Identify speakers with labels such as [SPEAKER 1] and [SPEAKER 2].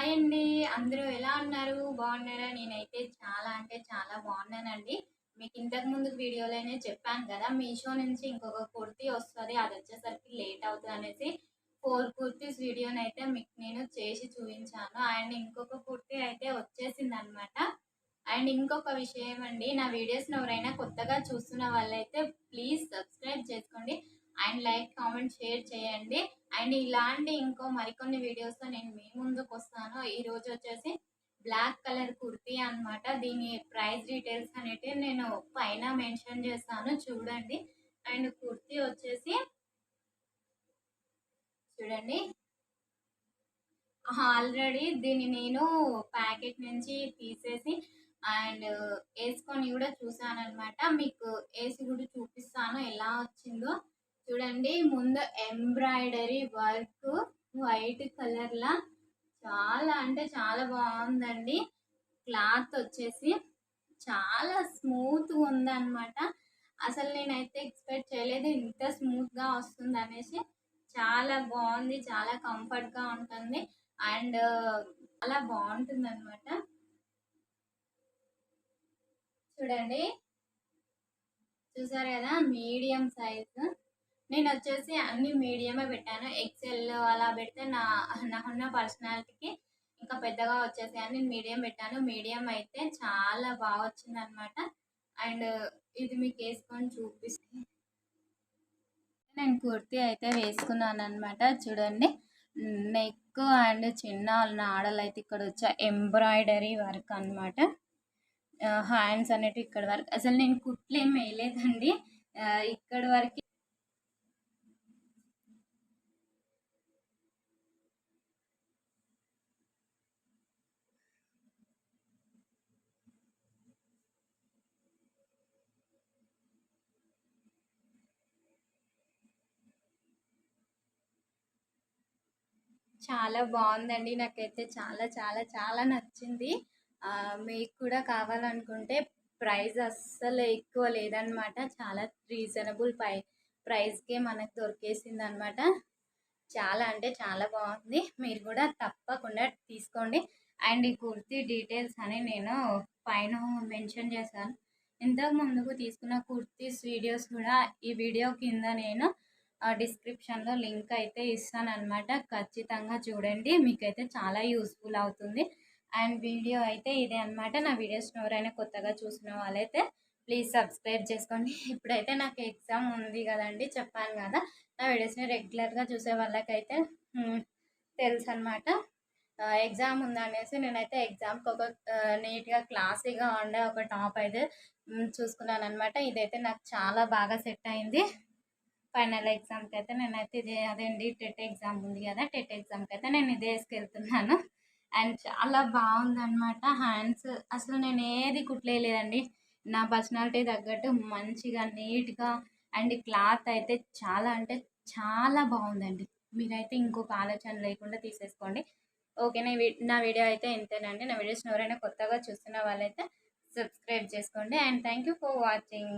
[SPEAKER 1] Hi అండి. అందరూ ఎలా ఉన్నారు? బాగున్నారా? నేనైతే చాలా అంటే చాలా బాగున్నానండి. మీకు ఇంతకు ముందు వీడియోలోనే చెప్పాను కదా మీషో నుంచి ఇంకొక కుర్తీ వస్తుంది. అది వచ్చేసరికి లేట్ అవుతుంది అనేసి ఫోర్ కుర్తీస్ వీడియోని అయితే మీకు నేను చేసి చూపించాను. అండ్ ఇంకొక కుర్తీ అయితే వచ్చేసింది అనమాట అండ్ ఇంకొక విషయం అండి నా వీడియోస్ని ఎవరైనా కొత్తగా చూస్తున్న వాళ్ళైతే ప్లీజ్ సబ్స్క్రైబ్ చేసుకోండి. అండ్ లైక్ కామెంట్ షేర్ చేయండి. అండ్ ఇలాంటి ఇంకో మరికొన్ని వీడియోస్తో నేను మీ ముందుకు వస్తాను. ఈరోజు వచ్చేసి బ్లాక్ కలర్ కుర్తీ అనమాట దీని ప్రైస్ డీటెయిల్స్ అనేటివి నేను పైన మెన్షన్ చేస్తాను. చూడండి. అండ్ కుర్తీ వచ్చేసి చూడండి. ఆల్రెడీ దీన్ని నేను ప్యాకెట్ నుంచి తీసేసి అండ్ వేసుకొని కూడా చూసాను అనమాట మీకు వేసి కూడా చూపిస్తాను ఎలా వచ్చిందో. చూడండి ముందు ఎంబ్రాయిడరీ వర్క్ వైట్ కలర్లా చాలా అంటే చాలా బాగుందండి. క్లాత్ వచ్చేసి చాలా స్మూత్గా ఉందన్నమాట. అసలు నేనైతే ఎక్స్పెక్ట్ చేయలేదు ఇంత స్మూత్గా వస్తుంది అనేసి. చాలా బాగుంది చాలా కంఫర్ట్గా ఉంటుంది. అండ్ చాలా బాగుంటుంది అనమాట చూడండి. చూసారు కదా మీడియం సైజు. నేను వచ్చేసి అన్ని మీడియమే పెట్టాను. ఎక్సెల్ అలా పెడితే నా నాకున్న పర్సనాలిటీకి ఇంకా పెద్దగా వచ్చేసి అని నేను మీడియం పెట్టాను. మీడియం అయితే చాలా బాగా వచ్చింది అనమాట అండ్ ఇది మీకు వేసుకొని చూపిస్తే నేను కుర్తీ అయితే వేసుకున్నాను అనమాట చూడండి. నెక్ అండ్ చిన్న నాడలు అయితే ఇక్కడ వచ్చా. ఎంబ్రాయిడరీ వర్క్ అనమాట హ్యాండ్స్ అనేటివి ఇక్కడ వరకు అసలు నేను కుట్లు ఏం వేయలేదండి. ఇక్కడ వరకు చాలా బాగుందండి. నాకైతే చాలా చాలా చాలా నచ్చింది. మీకు కూడా కావాలనుకుంటే ప్రైస్ అస్సలు ఎక్కువ లేదనమాట. చాలా రీజనబుల్ పై ప్రైస్కే మనకు దొరికేసింది అనమాట చాలా అంటే చాలా బాగుంది. మీరు కూడా తప్పకుండా తీసుకోండి. అండ్ ఈ కుర్తీ డీటెయిల్స్ అని నేను పైన మెన్షన్ చేశాను. ఇంతకు ముందుకు తీసుకున్న కుర్తీస్ వీడియోస్ కూడా ఈ వీడియో కింద నేను డిస్క్రిప్షన్లో లింక్ అయితే ఇస్తాను అనమాట ఖచ్చితంగా చూడండి. మీకైతే చాలా యూస్ఫుల్ అవుతుంది. అండ్ వీడియో అయితే ఇదే అనమాట నా వీడియోస్ ఎవరైనా కొత్తగా చూసిన వాళ్ళైతే ప్లీజ్ సబ్స్క్రైబ్ చేసుకోండి. ఇప్పుడైతే నాకు ఎగ్జామ్ ఉంది కదండి చెప్పాను కదా. నా వీడియోస్ని రెగ్యులర్గా చూసే వాళ్ళకైతే తెలుసు అనమాట ఎగ్జామ్ ఉందనేసి నేనైతే ఎగ్జామ్కి ఒక నీట్గా క్లాసీగా ఉండే ఒక టాప్ అయితే చూసుకున్నాను అనమాట ఇదైతే నాకు చాలా బాగా సెట్ అయింది. ఫైనల్ ఎగ్జామ్కి అయితే నేనైతే ఇదే అదేంటి టెట్ ఎగ్జామ్ ఉంది కదా టెట్ ఎగ్జామ్కి అయితే నేను ఇదే వేసుకెళ్తున్నాను అండ్ చాలా బాగుందన్నమాట హ్యాండ్స్. అసలు నేను ఏది కుట్లేయలేదండి. నా పర్సనాలిటీ తగ్గట్టు మంచిగా నీట్గా అండ్ క్లాత్ అయితే చాలా అంటే చాలా బాగుందండి. మీరైతే ఇంకొక ఆలోచన లేకుండా తీసేసుకోండి. ఓకే నా వీడియో అయితే ఇంతేనండి. నా వీడియోస్ ఎవరైనా కొత్తగా చూస్తున్న వాళ్ళైతే సబ్స్క్రైబ్ చేసుకోండి. And thank you for watching.